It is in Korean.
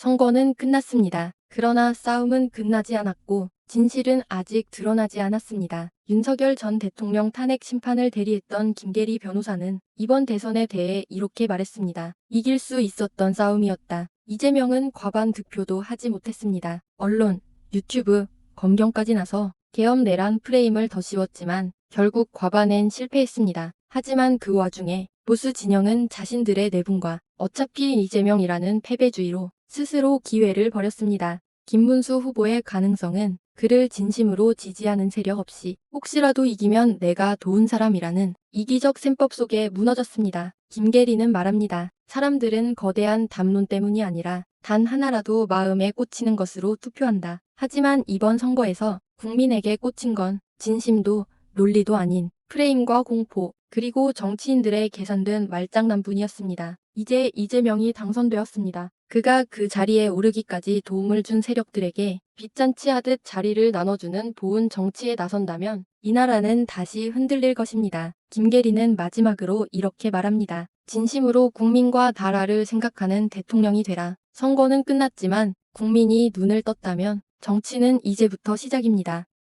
선거는 끝났습니다. 그러나 싸움은 끝나지 않았고 진실은 아직 드러나지 않았습니다. 윤석열 전 대통령 탄핵 심판을 대리했던 김계리 변호사는 이번 대선에 대해 이렇게 말했습니다. 이길 수 있었던 싸움이었다. 이재명은 과반 득표도 하지 못했습니다. 언론, 유튜브, 검경까지 나서 계엄 내란 프레임을 더 씌웠지만 결국 과반엔 실패했습니다. 하지만 그 와중에 보수 진영은 자신들의 내분과 어차피 이재명이라는 패배주의로 스스로 기회를 버렸습니다. 김문수 후보의 가능성은 그를 진심으로 지지하는 세력 없이 혹시라도 이기면 내가 도운 사람이라는 이기적 셈법 속에 무너졌습니다. 김계리는 말합니다. 사람들은 거대한 담론 때문이 아니라 단 하나라도 마음에 꽂히는 것으로 투표한다. 하지만 이번 선거에서 국민에게 꽂힌 건 진심도 논리도 아닌 프레임과 공포 그리고 정치인들의 계산된 말장난뿐이었습니다. 이제 이재명이 당선되었습니다. 그가 그 자리에 오르기까지 도움을 준 세력들에게 빚잔치 하듯 자리를 나눠주는 보은 정치에 나선다면 이 나라는 다시 흔들릴 것입니다. 김계리는 마지막으로 이렇게 말합니다. 진심으로 국민과 나라를 생각하는 대통령이 되라. 선거는 끝났지만 국민이 눈을 떴다면 정치는 이제부터 시작입니다.